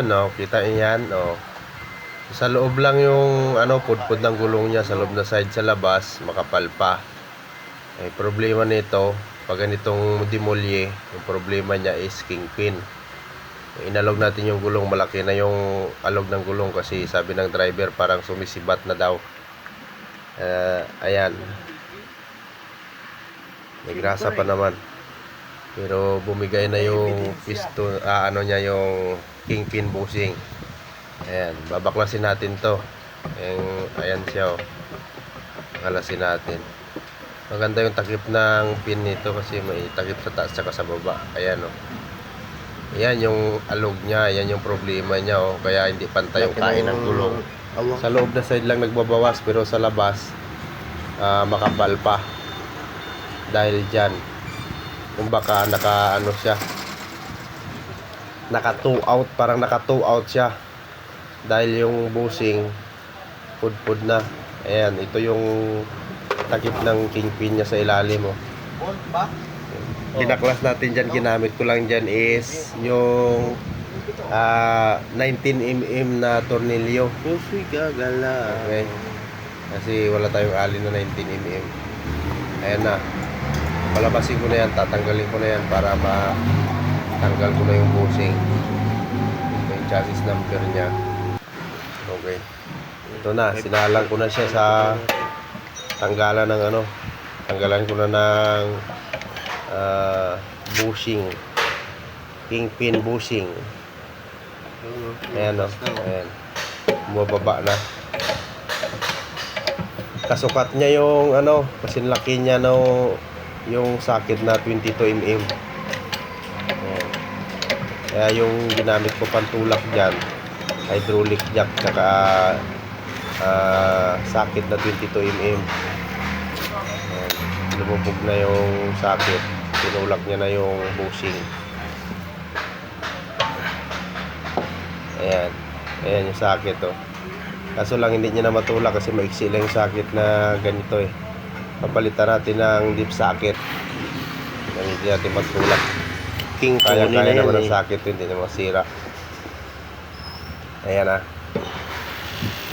Ayun, oh, kita niyo yan, oh. Sa loob lang yung ano, pudpud ng gulong niya sa loob na side sa labas, makapal pa. Ay problema nito, pag ganitong demolye, yung problema niya is kingpin. Inalog natin yung gulong, malaki na yung alog ng gulong kasi sabi ng driver parang sumisibat na daw. Eh, ayan. May grasa pa naman. Pero bumigay na yung piston, ah, ano niya yung kingpin bushing. Ayan, babaklasin natin to. Yung, ayan siya oh. Kalasin natin. Maganda yung takip ng pin nito kasi may takip sa taas tsaka sa baba. Ayan oh. Ayan yung alog niya, ayan yung problema niya oh. Kaya hindi pantay yung kain ng gulong. Sa loob na side lang nagbabawas pero sa labas ah, makapal pa. Dahil dyan. Kung baka naka ano siya. Naka 2 out, parang naka 2 out siya. Dahil yung bushing pudpud na. Ayan, ito yung takip ng kingpin niya sa ilalim ba? Pinaklas natin dyan, ginamit ko lang dyan is yung ah 19mm na tornilyo. Pusoy gagala. Okay. Kasi wala tayong alin na 19mm. Ayan na. Palabasin ko na yan, tatanggalin ko na yan para matanggal ko na yung bushing. Ito yung chassis number niya. Okay. Ito na, sinalang ko na siya sa tanggalan ng ano. Tanggalan ko na ng ah, bushing. Kingpin bushing. Ayan o. Ayan. Bumababa na. Kasukat niya yung ano, kasi laki niya no yung sakit na 22mm. Ayan. Kaya yung ginamit ko pantulak dyan, hydraulic jack tsaka ah, sakit na 22mm. Ayan. Lumubog na yung sakit. Tinulak niya na yung bushing. Ayan. Ayan yung sakit oh. Kaso lang hindi niya na matulak kasi maiksi lang yung sakit na ganito eh. Papalitan natin ng deep socket. Hindi natin magtulak. King Kaya na kaya yan naman eh. ang sakit hindi na masira. Ayan na.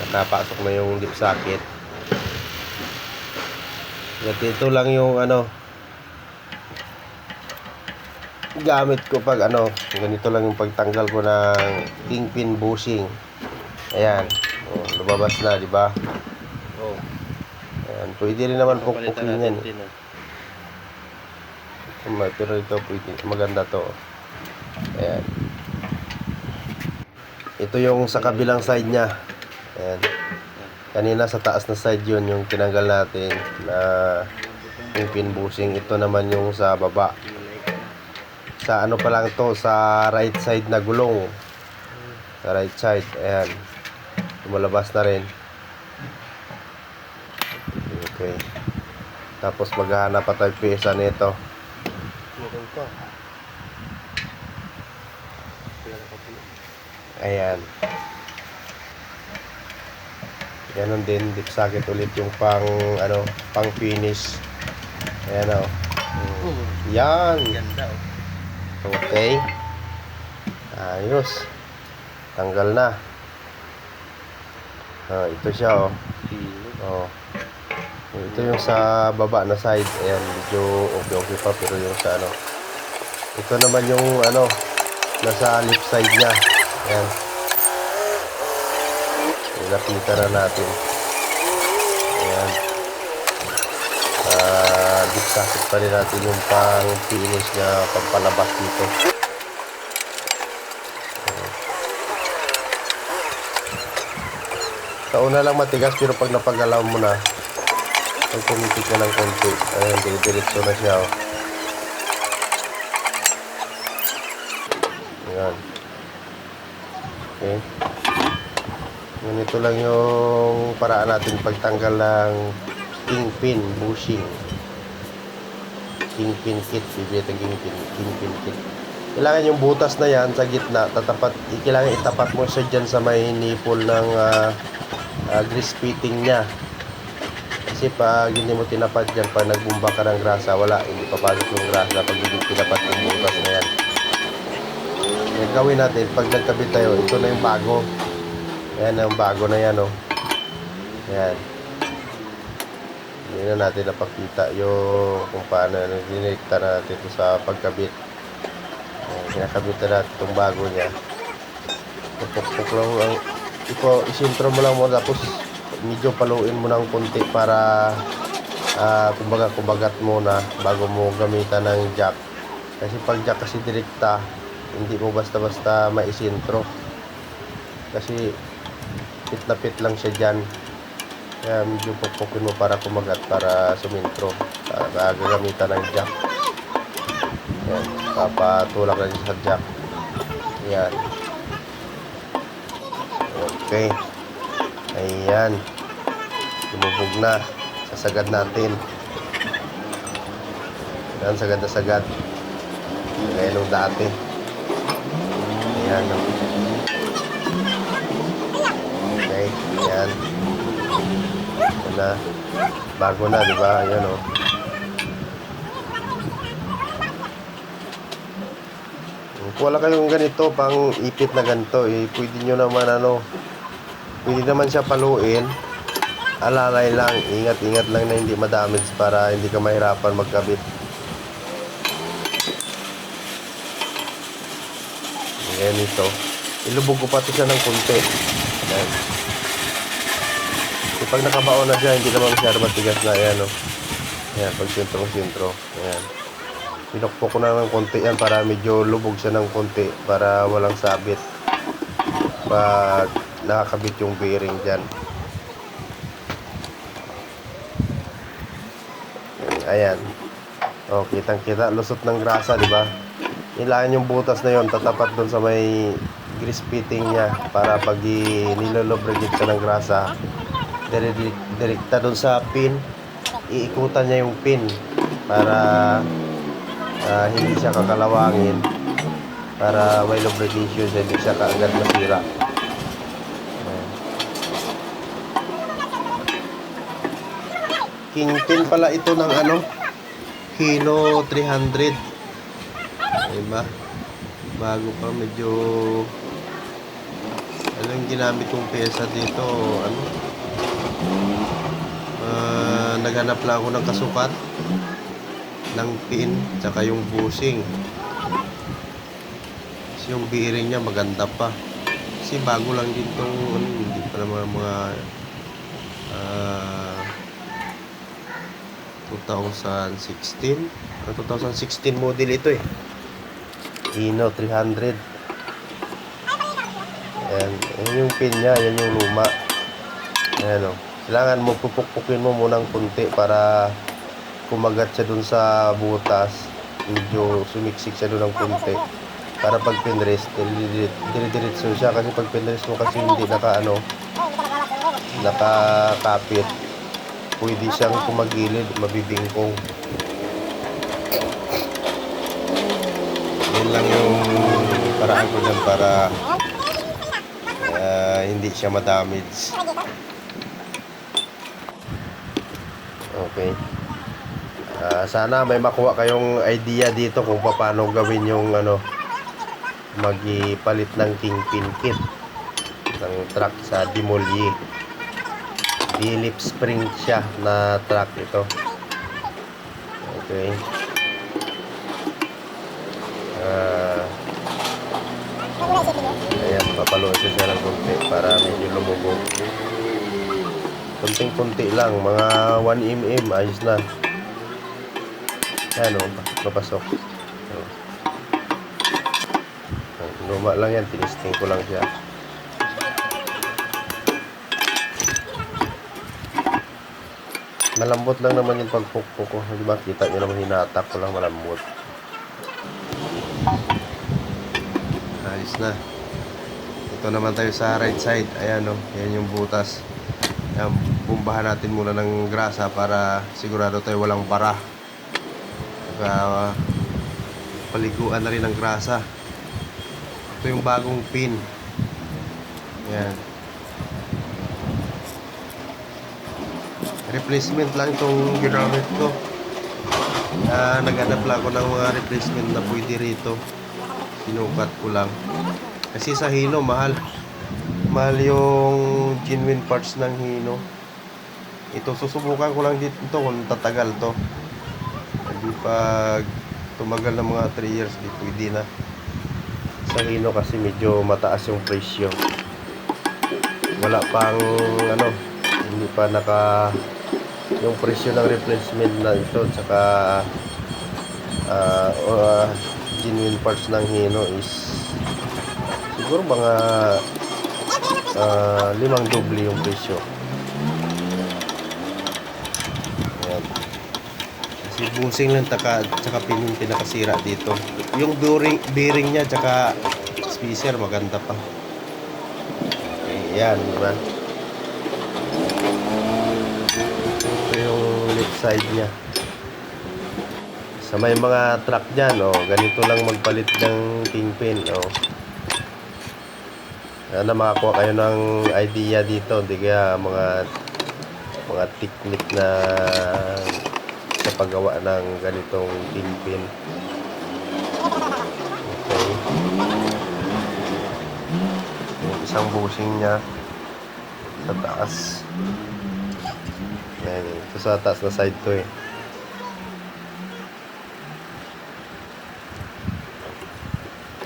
Nakapasok na yung deep socket. At ito lang yung ano gamit ko pag ano ganito lang yung pagtanggal ko ng kingpin bushing ayan oh, lumabas na di ba Oh, pwede rin naman pukpukin yan eh. Pero ito pwede, maganda to. Ayan. Ito yung sa kabilang side niya. Ayan. Kanina sa taas na side yun yung tinanggal natin na yung pin bushing. Ito naman yung sa baba. Sa ano pa lang to, sa right side na gulong. Sa right side. Ayan. Lumalabas na rin. Okay. Tapos maghahanap pa tayo pyesa nito. Meron pa. Ayan. Ganon din, deep socket ulit yung pang, ano, pang finish. Ayan o. Oh, Yan. ganda oh. Okay. Ayos. Tanggal na. Ah, ito siya oh. Pino. Oh. Ito yung sa baba na side. Ayan, medyo okay-okay pa pero yung sa ano. Ito naman yung ano, nasa lip side niya. Ayan. Ilapitan na natin. Ayan. Ah, deep socket pa rin natin yung pang finish niya, pampalabas dito. Sa una lang matigas pero pag napagalaw mo na, pag pumitik na ng konti, ayan, dire-diretso na siya. Oh. Ayan. Okay. Ganito lang yung paraan natin pagtanggal ng kingpin, bushing. Kingpin kit, bibili ng kingpin, kingpin kit. Kailangan yung butas na yan sa gitna, tatapat, kailangan itapat mo siya dyan sa may nipple ng ah, ah, grease fitting niya. Kasi pag hindi mo tinapat dyan, pag nagbumba ka ng grasa, wala, hindi papasok yung grasa pag hindi tinapat yung butas na yan. Yung gawin natin, pag nagkabit tayo, ito na yung bago. Ayan, yung bago na yan, oh. Ayan. Hindi na natin napakita yung kung paano ano, dinirikta na natin ito sa pagkabit. Ayan, kinakabit na natin itong bago niya. Pupukpuk lang ang ito, isintro mo lang mo tapos medyo paluin mo ng konti para ah kumbaga kubagat muna bago mo gamitan ng jack. Kasi pag jack kasi direkta, hindi mo basta-basta maisintro. Kasi pit na pit lang siya dyan. Kaya medyo pukpukin mo para kumagat, para sumintro. Para gagamitan ng jack. Yan. Papatulak siya sa jack. Yan. Okay. Ayan. Lumubog na. Sasagad natin. Ayan, sagad na sagad. Gaya nung dati. Ayan. Okay. Ayan. Ito na. Bago na, di ba? Ayan, oh. Kung wala kayong ganito, pang ipit na ganito, eh, pwede nyo naman ano, pwede naman siya paluin. Alalay lang, ingat-ingat lang na hindi madamage para hindi ka mahirapan magkabit. Ayan ito. Ilubog ko pa ito siya ng konti. Ayan. So, pag nakabaon na siya, hindi naman masyado matigas na. Ayan, oh. Ayan, pag sintro-sintro. Ayan. Pinokpok ko na ng konti yan para medyo lubog siya ng konti para walang sabit pag nakakabit yung bearing dyan. Ayan. O, kitang kita. Lusot ng grasa, di ba? Ilangan yung butas na yon tatapat doon sa may grease fitting niya para pag nilolubricate ka ng grasa, dire- direkta doon sa pin, iikutan niya yung pin para ah, hindi siya kakalawangin para may lubrication hindi siya kaagad masira. Kingpin pala ito ng ano, Kilo 300. Diba? Bago pa, medyo ano yung ginamit kong pyesa dito, ano? Ah, naghanap lang ako ng kasukat ng pin tsaka yung bushing kasi yung bearing niya maganda pa kasi bago lang din tong ano, hindi pa naman mga ah, 2016 ah, 2016 model ito eh. Ino 300 Ayan, yan yung pin niya, yan yung luma. Ayan o. Kailangan mo pupukpukin mo munang kunti para kumagat siya dun sa butas. Medyo sumiksik siya dun ng kunti. Para pag pinrest dire-diretso siya. Kasi pag pinrest mo kasi hindi naka ano nakakapit pwede siyang kumagilid mabibingkong. Yun lang yung paraan ko dyan para ah, hindi siya madamage. Okay. Ah, sana may makuha kayong idea dito kung paano gawin yung ano magipalit ng kingpin kit ng truck sa Demolier. Philip spring siya na truck ito. Okay. Ah, ayan, papaluin ko siya ng konti para medyo lumubog. Kunting-kunti lang, mga 1 mm, ayos na. Ayan o, papasok. Oh. Oh, Luma lang yan, tinisting ko lang siya. Malambot lang naman yung pagpukpok ko. Di ba? Kita nyo naman hinatak ko lang malambot. Ayos na. Ito naman tayo sa right side. Ayan o. Ayan yung butas. Ayan, bumbahan natin muna ng grasa para sigurado tayo walang bara. Saka paliguan na rin ng grasa. Ito yung bagong pin. Ayan. Replacement lang itong ginamit ko. Ah, naghanap lang ako ng mga replacement na pwede rito. Sinukat ko lang. Kasi sa Hino, mahal. Mahal yung genuine parts ng Hino. Ito, susubukan ko lang dito kung tatagal to. Hindi pag tumagal ng mga 3 years, di pwede na. Sa Hino kasi medyo mataas yung presyo. Wala pang ano, hindi pa naka yung presyo ng replacement na ito tsaka o, ah, genuine parts ng Hino is siguro mga ah, limang doble yung presyo. Ayan. Kasi busing lang taka, tsaka pin yung pinakasira dito. Yung bearing, bearing niya tsaka spacer maganda pa. Ayan, di ba? Ito yung left side niya. Sa may mga truck dyan, oh, ganito lang magpalit ng kingpin. Oh. Sana makakuha kayo ng idea dito. Hindi kaya mga mga technique na sa paggawa ng ganitong kingpin. Okay. Yung isang bushing niya sa taas. Yan, ito sa taas na side to eh.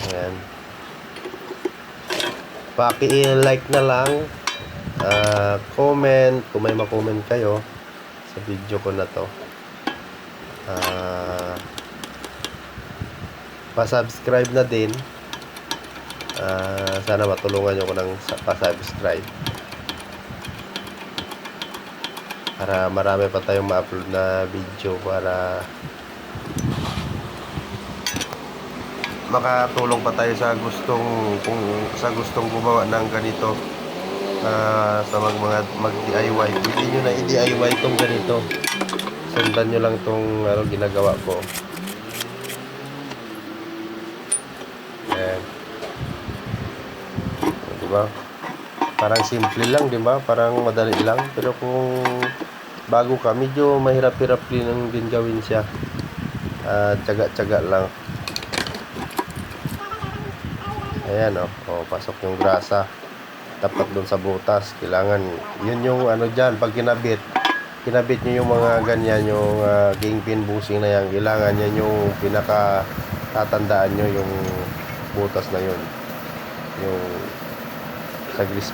Ayan. Paki-like na lang. ah, comment kung may ma-comment kayo sa video ko na to. Ah, pa-subscribe na din. Ah, sana matulungan nyo ko ng pa-subscribe. Para marami pa tayong ma-upload na video para makatulong pa tayo sa gustong kung sa gustong gumawa ng ganito ah, sa mag mga mag DIY pwede nyo na i-DIY itong ganito. Sundan nyo lang itong ano, ginagawa ko. Ayan. Diba parang simple lang diba parang madali lang. Pero kung bago ka medyo mahirap-hirap din din gawin siya Ah, tsaga-tsaga lang Ayan oh. oh, pasok yung grasa. Tapat doon sa butas. Kailangan, yun yung ano dyan, pag kinabit, kinabit nyo yung mga ganyan, yung uh, kingpin bushing na yan, kailangan yan yung pinaka tatandaan nyo yung butas na yun. Yung sa grease.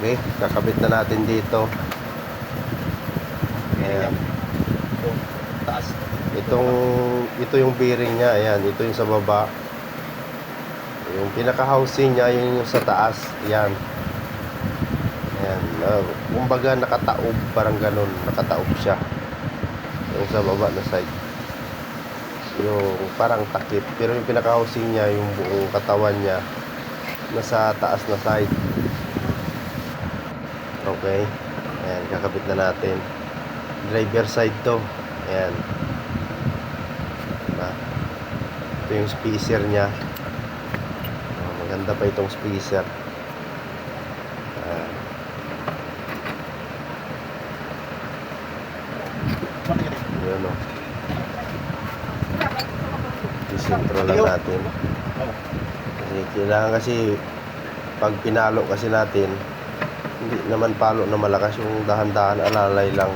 Okay, kakabit na natin dito. Ayan. Itong ito yung bearing niya, ayan, ito yung sa baba. Yung pinaka housing niya yung sa taas, ayan. Ayan, uh, kumbaga nakataob, parang ganun, nakataob siya. Yung sa baba na side. Yung parang takip, pero yung pinaka housing niya, yung buong katawan niya nasa taas na side. Okay. Ayan, kakabit na natin. Driver side to. Ayan. Diba? Ito yung spacer niya. Oh, maganda pa itong spacer. Ah, yun o. Isintro lang natin. Kasi kailangan kasi pag pinalo kasi natin hindi naman palo na malakas yung dahan-dahan alalay lang.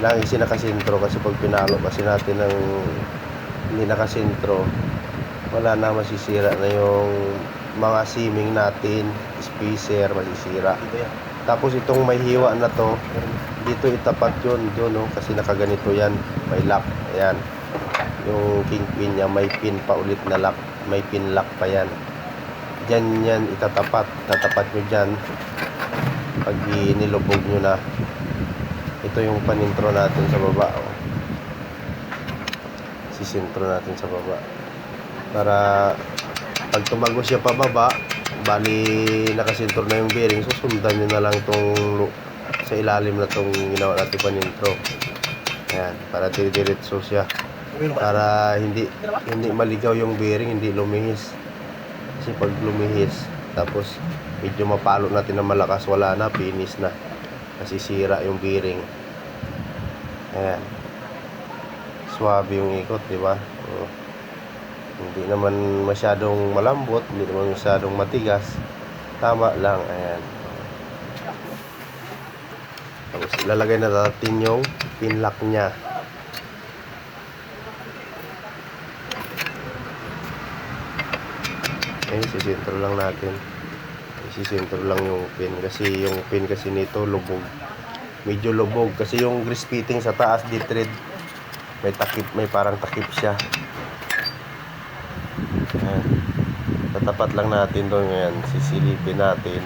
Kailangan kasi nakasintro kasi pag pinalo kasi natin ng hindi nakasintro wala na masisira na yung mga siming natin spacer masisira. Tapos itong may hiwa na to dito itapat yun doon no kasi nakaganito yan may lock ayan. Yung kingpin niya may pin pa ulit na lock may pin lock pa yan. Dyan yan itatapat tatapat nyo dyan pag nilubog nyo na. Ito yung panintro natin sa baba oh. sisintro natin sa baba. Para pag tumago siya pababa bali nakasintro na yung bearing susundan nyo na lang tong sa ilalim na tong ginawa natin panintro. Ayan para diretso siya. Para hindi hindi maligaw yung bearing hindi lumihis. Kasi pag lumihis tapos medyo mapalo natin na malakas wala na finish na nasisira yung bearing ayan swabe yung ikot di ba Oh. Hindi naman masyadong malambot, hindi naman masyadong matigas. Tama lang, ayan. Tapos ilalagay na natin yung pinlock niya. Ayun, sisintro lang natin. Sisintro lang yung pin. Kasi yung pin kasi nito lubog. Medyo lubog. Kasi yung grease fitting sa taas, di-thread. May takip, may parang takip siya. Ayan. Tatapat lang natin doon ngayon. Sisilipin natin.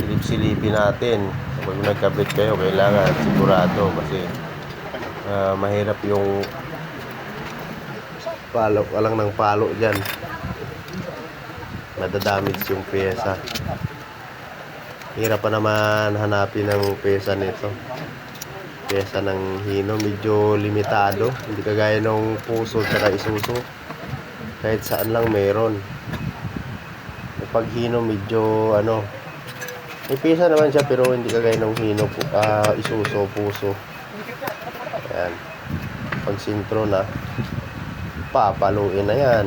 Silip-silipin natin. Pag nagkabit kayo, kailangan sigurado kasi ah, mahirap yung palo, walang ng palo dyan. Nadadamage yung pyesa. Hirap pa naman hanapin ang pyesa nito. Pyesa ng hino, medyo limitado. Hindi kagaya ng puso at isuso kahit saan lang meron pag hino medyo ano may pisa naman siya pero hindi kagaya ng hino ah, isuso puso ayan pag sintro na papaluin na yan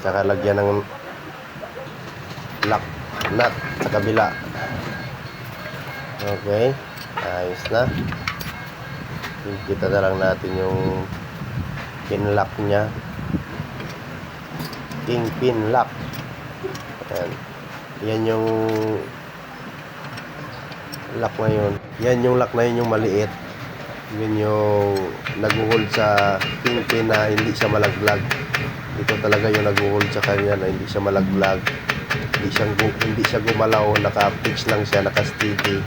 at saka lagyan ng lock nut sa kabila. Okay ayos na. Kita na lang natin yung pinlock niya. Kingpin lock. Ayan. yan yung lock na yun. Yan yung lock na yun yung maliit. Yun yung nag-hold sa kingpin na hindi siya malaglag ito talaga yung nag-hold sa kanya na hindi siya malaglag hindi siya, hindi siya gumalaw naka-fix lang siya naka-steady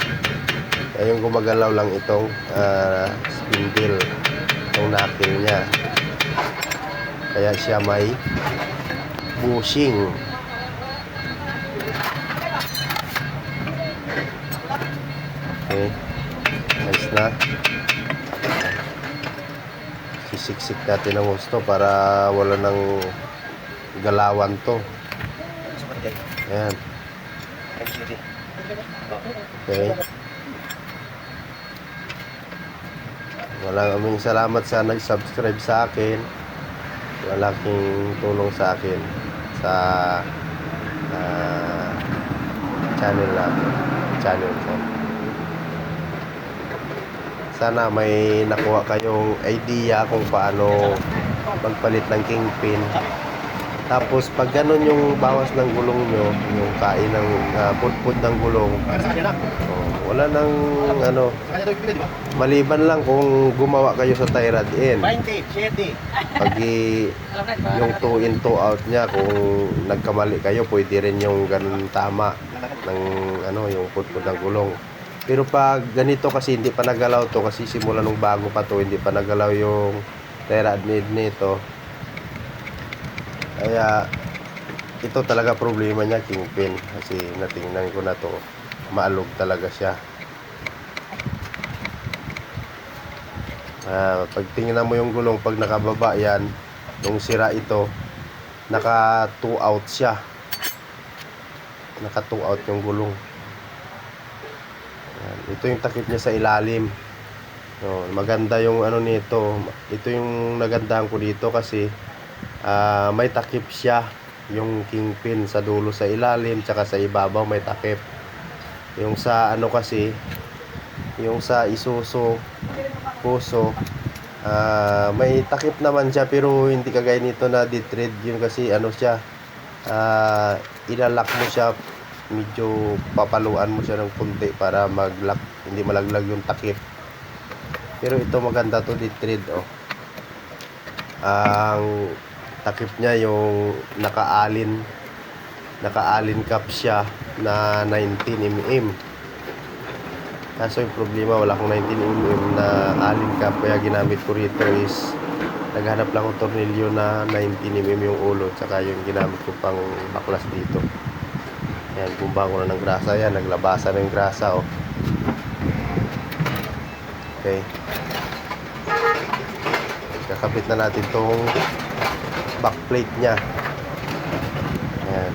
kaya yung gumagalaw lang itong ah, spindle itong knuckle niya kaya siya may bushing. Okay. Nice na. Sisiksik natin ang gusto para wala nang galawan to. Ayan. Okay. Walang aming salamat sa nag-subscribe sa akin. Malaking tulong sa akin sa ah, channel natin. Channel ko. Sana may nakuha kayong idea kung paano magpalit ng kingpin. Tapos pag ganun yung bawas ng gulong nyo, yung kain ng uh, pudpud ng gulong. Oh, wala nang ano, maliban lang kung gumawa kayo sa Tyrad in. 20, 7. Pag yung 2 in 2 out niya kung nagkamali kayo, pwede rin yung ganun tama ng ano, yung pudpud ng gulong. Pero pag ganito kasi hindi pa nagalaw to kasi simula nung bago pa to, hindi pa nagalaw yung Tyrad mid nito. Kaya ito talaga problema niya kingpin kasi natingnan ko na to maalog talaga siya. Ah, pag tingnan mo yung gulong pag nakababa yan, nung sira ito, naka 2 out siya. Naka 2 out yung gulong. Ito yung takip niya sa ilalim. No, maganda yung ano nito. Ito yung nagandahan ko dito kasi ah, may takip siya yung kingpin sa dulo sa ilalim tsaka sa ibabaw may takip. Yung sa ano kasi yung sa isuso puso ah, may takip naman siya pero hindi kagaya nito na di-thread yun kasi ano siya ah, ilalak mo siya medyo papaluan mo siya ng kunti para mag-lock hindi malaglag yung takip. Pero ito maganda to di-thread oh. Ang takip niya yung naka-alin naka-alin cap siya na 19 mm Kaso yung problema, wala akong 19mm na alin cap kaya ginamit ko rito is naghanap lang ako tornilyo na 19mm yung ulo tsaka yung ginamit ko pang baklas dito. Yan, bumba ko na ng grasa yan. Naglabasa na yung grasa, oh. Okay. Kakabit na natin tong backplate niya. Yan.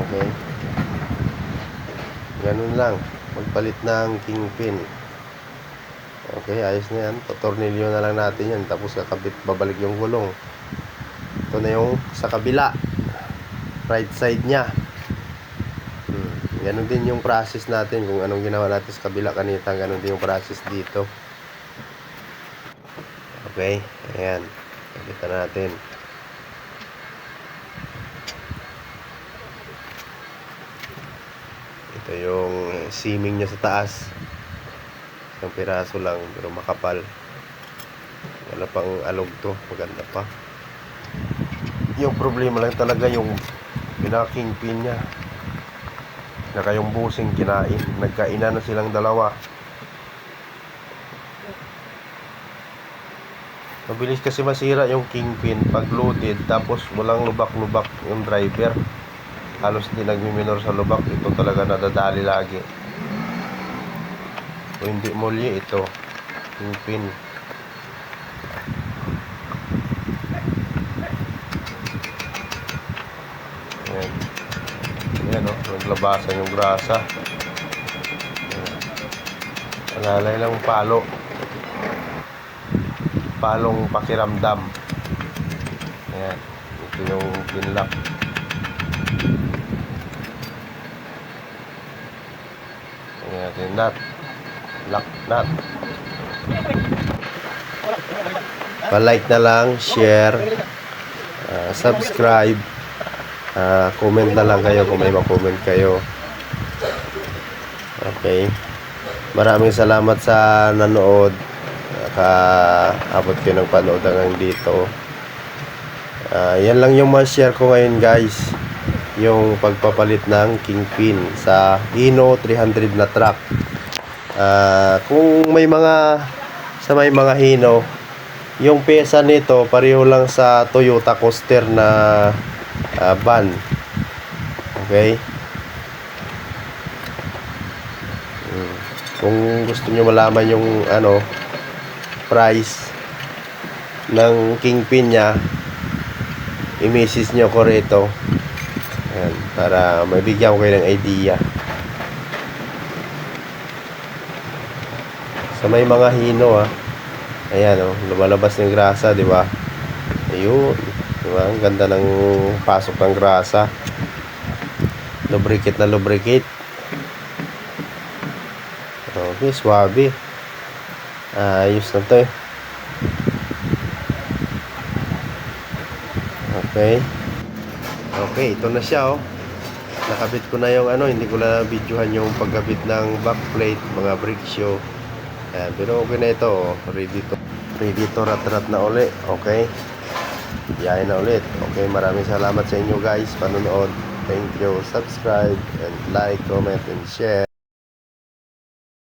Okay. Ganun lang. Magpalit ng kingpin. Okay, ayos na yan. Totornilyo na lang natin yan. Tapos kakabit, babalik yung gulong. Ito na yung sa kabila. Right side niya. Hmm. Ganon din yung process natin. Kung anong ginawa natin sa kabila kanita, ganon din yung process dito. Okay, ayan. Kabita natin. Ito yung seaming niya sa taas. Isang piraso lang pero makapal. Wala pang alog to. Maganda pa. Yung problema lang talaga yung pinaka-kingpin niya. Naka yung busing kinain. Nagkaina na silang dalawa. Mabilis kasi masira yung kingpin pag loaded tapos walang lubak-lubak yung driver. Halos di nagmiminor sa lubak. Ito talaga nadadali lagi. Kung hindi muli ito. Kingpin. Ayan. Ayan o. Naglabasan yung grasa. Alalay lang palo. Palong pakiramdam. Ayan. Ito yung pinlock. Ayan natin nut. Lock nut. Pa-like na lang, share, ah, subscribe, ah, comment na lang kayo kung may ma-comment kayo. Okay. Maraming salamat sa nanood. Nakaabot kayo ng panood hanggang dito. Ah, yan lang yung ma-share ko ngayon guys. Yung pagpapalit ng kingpin sa Hino 300 na truck. Ah, kung may mga sa may mga Hino, yung pesa nito pareho lang sa Toyota Coaster na ah, van. Okay? Mm. Kung gusto niyo malaman yung ano price ng kingpin niya, i-message niyo ko rito. Ayan, para mabigyan ko kayo ng idea. Sa may mga hino ah. Ayan oh, lumalabas ng grasa, di ba? Ayun. Di ba? Ang ganda ng pasok ng grasa. Lubricate na lubricate. Okay, swabe. Ayos na to eh. Okay. Okay, ito na siya oh. Nakabit ko na yung ano, hindi ko na videohan yung pagkabit ng backplate, mga brake show. Ayan, pero okay na ito oh. Ready to, ready to rat-rat na uli. Okay. Yayin na ulit. Okay, maraming salamat sa inyo guys. Panonood. Thank you. Subscribe and like, comment and share.